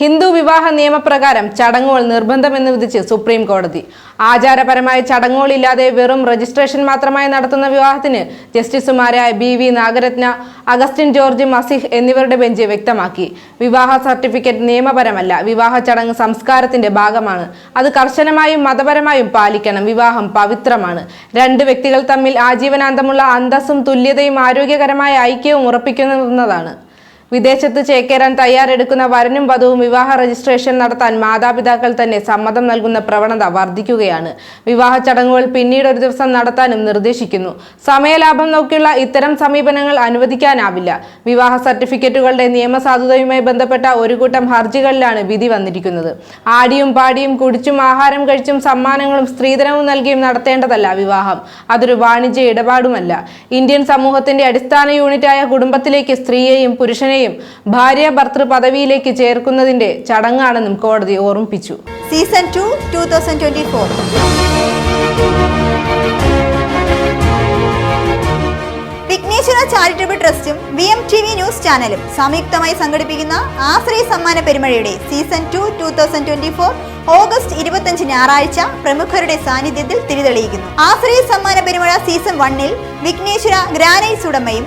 ഹിന്ദു വിവാഹ നിയമപ്രകാരം ചടങ്ങുകൾ നിർബന്ധമെന്ന് വിധിച്ച് സുപ്രീം കോടതി. ആചാരപരമായ ചടങ്ങുകളില്ലാതെ വെറും രജിസ്ട്രേഷൻ മാത്രമായി നടത്തുന്ന വിവാഹത്തിന് ജസ്റ്റിസുമാരായ ബി വി നാഗരത്ന അഗസ്റ്റിൻ ജോർജ് മസിഹ് എന്നിവരുടെ ബെഞ്ച് വ്യക്തമാക്കി. വിവാഹ സർട്ടിഫിക്കറ്റ് നിയമപരമല്ല വിവാഹ ചടങ്ങ് സംസ്കാരത്തിന്റെ ഭാഗമാണ്. അത് കർശനമായും മതപരമായും പാലിക്കണം വിവാഹം പവിത്രമാണ്. രണ്ട് വ്യക്തികൾ തമ്മിൽ ആജീവനാന്തമുള്ള അന്തസ്സും തുല്യതയും ആരോഗ്യകരമായ ഐക്യവും ഉറപ്പിക്കുന്നതാണ്. വിദേശത്ത് ചേക്കേറാൻ തയ്യാറെടുക്കുന്ന വരനും വധുവും വിവാഹ രജിസ്ട്രേഷൻ നടത്താൻ മാതാപിതാക്കൾ തന്നെ സമ്മതം നൽകുന്ന പ്രവണത വർദ്ധിക്കുകയാണ്. വിവാഹ ചടങ്ങുകൾ പിന്നീട് ഒരു ദിവസം നടത്താനും നിർദ്ദേശിക്കുന്നു. സമയലാഭം നോക്കിയുള്ള ഇത്തരം സമീപനങ്ങൾ അനുവദിക്കാനാവില്ല. വിവാഹ സർട്ടിഫിക്കറ്റുകളുടെ നിയമസാധുതയുമായി ബന്ധപ്പെട്ട ഒരു കൂട്ടം ഹർജികളിലാണ് വിധി വന്നിരിക്കുന്നത്. ആടിയും പാടിയും കുടിച്ചും ആഹാരം കഴിച്ചും സമ്മാനങ്ങളും സ്ത്രീധനവും നൽകിയും നടത്തേണ്ടതല്ല വിവാഹം. അതൊരു വാണിജ്യ ഇടപാടുമല്ല. ഇന്ത്യൻ സമൂഹത്തിന്റെ അടിസ്ഥാന യൂണിറ്റായ കുടുംബത്തിലേക്ക് സ്ത്രീയെയും പുരുഷനെയും ഭാര്യ ഭർത്തൃ പദവിയിലേക്ക് ചേർക്കുന്നതിന്റെ ചടങ്ങാണെന്നും കോടതി ഓർമ്മിപ്പിച്ചു. Season two two thousand twenty four Vighneshwara charitable ട്രസ്റ്റും V M T V news ചാനലും സംയുക്തമായി സംഘടിപ്പിക്കുന്ന ആശ്രയ സമ്മാന പെരുമഴയുടെ season two two thousand twenty four August ഇരുപത്തഞ്ച് ഞായറാഴ്ച പ്രമുഖരുടെ സാന്നിധ്യത്തിൽ തിരിതെളിയിക്കുന്നു. ആശ്രയ സമ്മാന പെരുമഴ സീസൺ വണ്ണിൽ വിഘ്നേശ്വര ഗ്രാനൈറ്റ്സ് ഉടമയും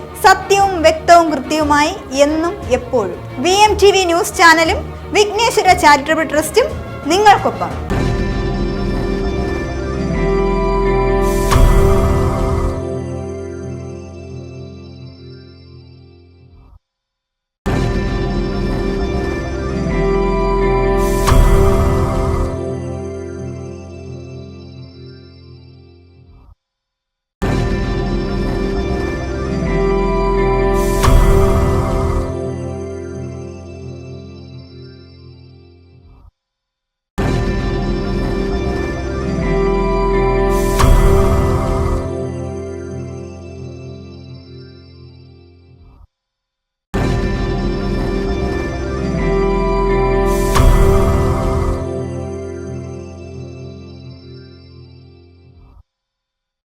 സത്യവും വ്യക്തവും കൃത്യവുമായി എന്നും എപ്പോഴും. V M T V news ചാനലും വിഘ്നേശ്വര ചാരിറ്റബിൾ ട്രസ്റ്റും നിങ്ങൾക്കൊപ്പം.